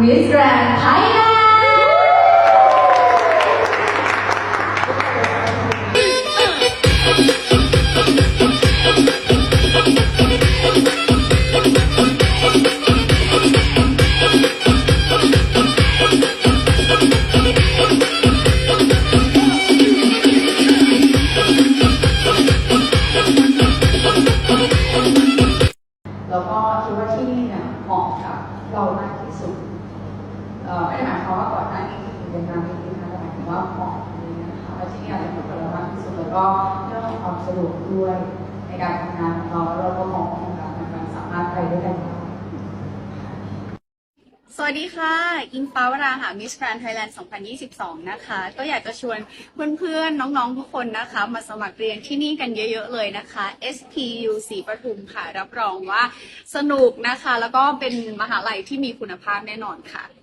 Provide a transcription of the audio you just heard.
มิสแกรนด์ไทยแลนด์แล้วก็คิดว่าที่นี่เนี่ยเหมาะกับ เรามากที่สุดเอ่อไม่ได้หมายความว่าก่อนหน้านี้ที่เป็นงานไม่ดีนะแต่หมายถึงว่าเหมาะเลยนะคะว่าที่นี่อาจจะเหมาะกับเรามากที่สุดแล้วก็เรื่องของความสะดวกด้วยในการทำงานของเราแล้วเราก็มองว่ารมันสามารถไปด้วยกันได้ สวัสดีค่ะ อิงฟ้าวราหามิสแกรนไทยแลนด์ 2022 นะคะ ก็อยากจะชวนเพื่อนๆ น้องๆ ทุกคนนะคะ มาสมัครเรียนที่นี่กันเยอะๆ เลยนะคะ SPU ศรีปทุมค่ะ รับรองว่าสนุกนะคะ แล้วก็เป็นมหาลัยที่มีคุณภาพแน่นอนค่ะ